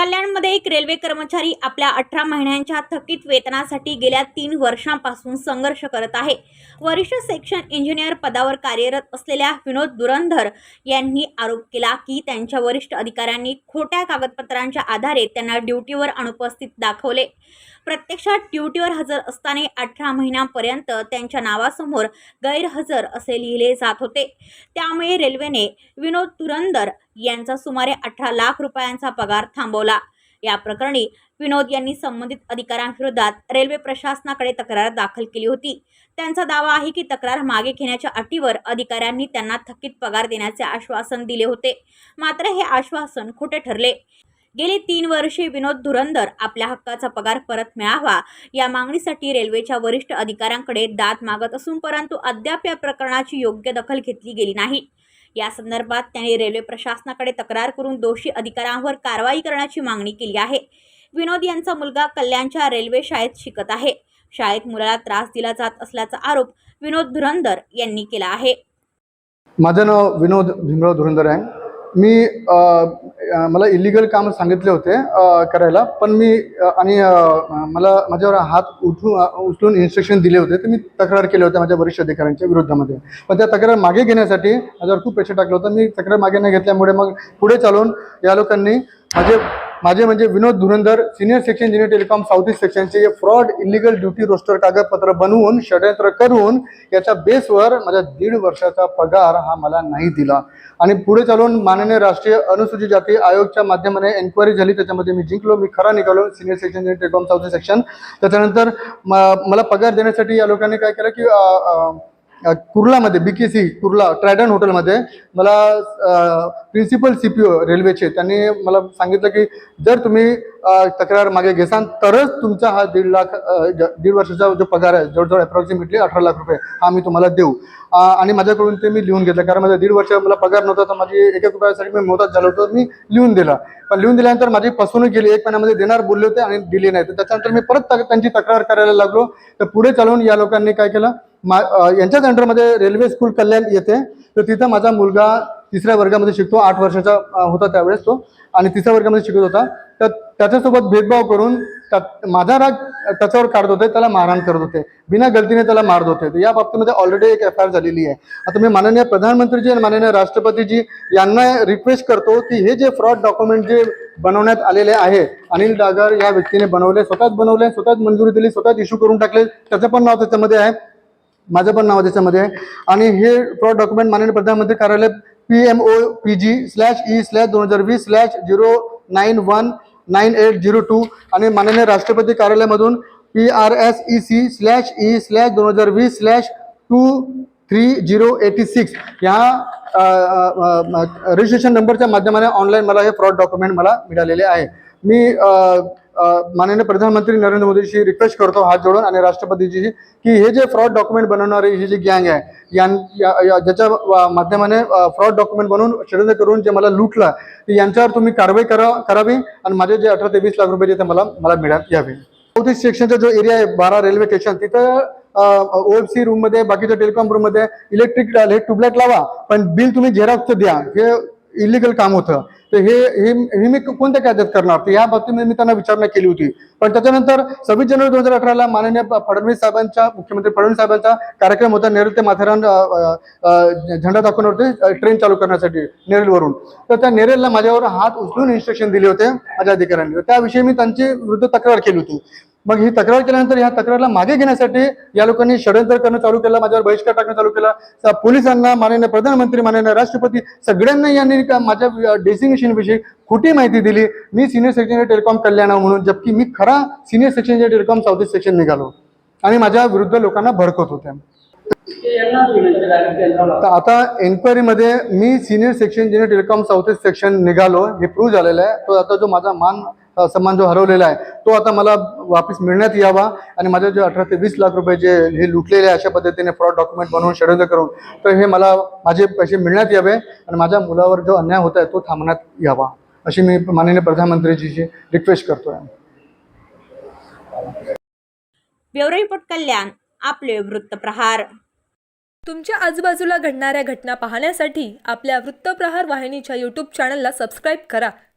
कल्याणमध्ये एक रेल्वे कर्मचारी आपल्या अठरा महिन्यांच्या थकीत वेतनासाठी गेल्या तीन वर्षांपासून संघर्ष करत आहे. वरिष्ठ सेक्शन इंजिनियर पदावर कार्यरत असलेल्या विनोद दुरंधर यांनी आरोप केला की त्यांच्या वरिष्ठ अधिकाऱ्यांनी खोट्या कागदपत्रांच्या आधारे त्यांना ड्युटीवर अनुपस्थित दाखवले. प्रत्यक्षात ड्युटीवर हजर असताना अठरा महिन्यांपर्यंत त्यांच्या नावासमोर गैरहजर असे लिहिले जात होते. त्यामुळे रेल्वेने विनोद धुरंदर यांचा सुमारे अठरा लाख रुपयांचा पगार थांबवला. या प्रकरणी विनोद यांनी संबंधित अधिकाऱ्यांविरोधात रेल्वे प्रशासनाकडे तक्रार दाखल केली होती. त्यांचा दावा आहे की तक्रार मागे घेण्याच्या अटीवर अधिकाऱ्यांनी त्यांना थकीत पगार देण्याचे आश्वासन दिले होते. मात्र हे आश्वासन खोटे ठरले. गेली तीन वर्षे विनोद धुरंदर आपल्या हक्काचा पगार परत मिळावा या मागणीसाठी रेल्वेच्या वरिष्ठ अधिकाऱ्यांकडे दाद मागत असून परंतु अद्याप या प्रकरणाची योग्य दखल घेतली गेली नाही. या संदर्भात त्यांनी रेल्वे प्रशासनाकडे तक्रार करून दोषी अधिकाऱ्यांवर कारवाई करण्याची मागणी केली आहे. विनोद यांचा मुलगा कल्याणच्या रेल्वे शाळेत शिकत आहे. शाळेत मुलाला त्रास दिला जात असल्याचा आरोप विनोद धुरंदर यांनी केला आहे. माझं नाव विनोद भीमराव धुरंदर आहे. मी मला इलिगल काम सांगितले होते करायला पण मी आणि मला माझ्यावर हात उठून उचलून इन्स्ट्रक्शन दिले होते तर मी तक्रार केले होते माझ्या वरिष्ठ अधिकाऱ्यांच्या विरुद्धामध्ये पण त्या तक्रार मागे घेण्यासाठी माझ्यावर खूप प्रेशर टाकलं होतं मी तक्रार मागे न घेतल्यामुळे मग पुढे चालून या लोकांनी माझे माझे म्हणजे Vinod Dhurandhar senior section engineer telecom south east सेक्शनचे फ्रॉड इलिगल ड्युटी रोस्टर कागदपत्र बनवून षडयंत्र करून याच्या बेसवर माझ्या दीड वर्षाचा पगार हा मला नाही दिला. आणि पुढे चालून माननीय राष्ट्रीय अनुसूचित जाती आयोगच्या माध्यमाने एन्क्वायरी झाली. त्याच्यामध्ये मी जिंकलो मी खरा निघालो senior section engineer telecom south east section त्याच्यानंतर म- मला पगार देण्यासाठी या लोकांनी काय केलं की कुर्लामध्ये बी के सी कुर्ला ट्रायडन हॉटेलमध्ये मला प्रिन्सिपल सी पी ओ रेल्वेचे त्यांनी मला सांगितलं की जर तुम्ही तक्रार मागे घेसान तरच तुमचा हा दीड लाख दीड वर्षाचा जो पगार आहे जवळजवळ अप्रॉक्सिमेटली अठरा लाख रुपये हा मी तुम्हाला देऊ. आणि माझ्याकडून ते मी लिहून घेतलं कारण माझा दीड वर्ष मला पगार नव्हता तर माझी एक एक रुपयासाठी मी मोहताज झालो होतो मी लिहून दिला. पण लिहून दिल्यानंतर माझी फसवणूक गेली एक महिन्यामध्ये देणार बोलले होते आणि दिली नाही. तर त्याच्यानंतर मी परत तक- त्यांची तक्रार करायला लागलो. तर पुढे चालवून या लोकांनी काय केलं मा यांच्या यांच्याच अंडरमध्ये रेल्वे स्कूल कल्याण येते. तर तिथं माझा मुलगा तिसऱ्या वर्गामध्ये शिकतो. आठ वर्षाचा होता त्यावेळेस तो. आणि तिसऱ्या वर्गामध्ये शिकत होता. तर त्याच्यासोबत भेदभाव करून त्या- माझा राग त्याच्यावर काढत होते. त्याला मारहाण करत होते. बिना गलतीने त्याला मारत होते. तर या बाबतीमध्ये ऑलरेडी एक एफ आय आर झालेली आहे. आता मी माननीय प्रधानमंत्रीजी आणि माननीय राष्ट्रपतीजी यांना रिक्वेस्ट करतो की हे जे फ्रॉड डॉक्युमेंट जे बनवण्यात आलेले आहे अनिल डागर या व्यक्तीने बनवले स्वतःच बनवले स्वतःच मंजुरी दिली स्वतःच इश्यू करून टाकले त्याचं पण नाव त्याच्यामध्ये आहे. माझं पण नाव त्याच्यामध्ये. आहे आणि हे फ्रॉड डॉक्युमेंट माननीय प्रधानमंत्री कार्यालय P M O P G slash E slash दोन हजार वीस slash zero nine one nine eight zero two आणि माननीय राष्ट्रपती कार्यालयामधून P R S E C slash E slash दोन हजार वीस slash two three zero eighty six ह्या रजिस्ट्रेशन नंबरच्या माध्यमाने ऑनलाईन मला हे फ्रॉड डॉक्युमेंट मला मिळालेले आहे. मी माननीय प्रधानमंत्री नरेंद्र मोदीशी रिक्वेस्ट करतो हात जोडून आणि राष्ट्रपतीची की हे जे फ्रॉड डॉक्युमेंट बनवणारी ही जी गँग आहे यां ज्याच्या माध्यमाने फ्रॉड डॉक्युमेंट बनवून षडयंत्र करून जे मला लुटलं यांच्यावर तुम्ही कारवाई करा करावी आणि माझे जे अठरा ते वीस लाख रुपये ते मला मला मिळा यावे. चौथी सेक्शनचा जो एरिया आहे बारा रेल्वे स्टेशन तिथं ओएफसी सी रूममध्ये बाकीच्या टेलिकॉम रूममध्ये इलेक्ट्रिक हे ट्यूबलाईट लावा पण बिल तुम्ही झेरॉक्स द्या हे इलिगल काम होतं. तर हे हे हे मी कोणत्या कायद्यात करणार? तर या बाबतीमध्ये मी त्यांना विचारणा केली होती. पण त्याच्यानंतर सव्वीस जानेवारी दोन हजार अठराला माननीय फडणवीस साहेबांच्या मुख्यमंत्री फडणवीस साहेबांचा कार्यक्रम होता नेरळ ते माथेरान अ, अ, होते झेंडा दाखवण्यावरती ट्रेन चालू करण्यासाठी नेरळवरून. तर त्या नेरळला माझ्यावर हात उचलून इन्स्ट्रक्शन दिले होते माझ्या अधिकाऱ्यांनी. त्याविषयी मी त्यांची विरुद्ध तक्रार केली होती. मग ही तक्रार केल्यानंतर ह्या तक्रारला मागे घेण्यासाठी या लोकांनी षडयंत्र करणं चालू केलं माझ्यावर बहिष्कार टाकणं चालू केला. पोलिसांना माननीय प्रधानमंत्री माननीय राष्ट्रपती सगळ्यांना यांनी माझ्या डेसिंग विषयी खोटी माहिती दिली. मी सिनियर सेक्शन टेलिकॉम कल्याण म्हणून जबकी मी खरा senior section telecom south east section निघालो. आणि माझ्या विरुद्ध लोकांना भडकत होत्या तर आता एन्क्वायरीमध्ये मी senior section engineer telecom south east section निघालो हे प्रूव्ह झालेलं आहे. तो आता जो माझा मान सन्मान जो हरवलेला आहे तो आता मला वापस मिळण्यात यावा आणि माझे जे अठरा ते वीस लाख रुपये जे हे लुटलेले आहे अशा पद्धतीने फ्रॉड डॉक्युमेंट बनवून षडयंत्र करून तर हे मला माझे पैसे मिळण्यात यावे आणि माझ्या मुलावर जो अन्याय होत आहे तो थांबण्यात यावा अशी मी माननीय प्रधानमंत्रीची रिक्वेस्ट करतोय. ब्युरो रिपोर्ट कल्याण आपले वृत्तप्रहार. तुमच्या आजूबाजूला घडणाऱ्या घटना पाहण्यासाठी आपल्या वृत्तप्रहार वाहिनीच्या यूट्यूब चॅनलला सबस्क्राईब करा.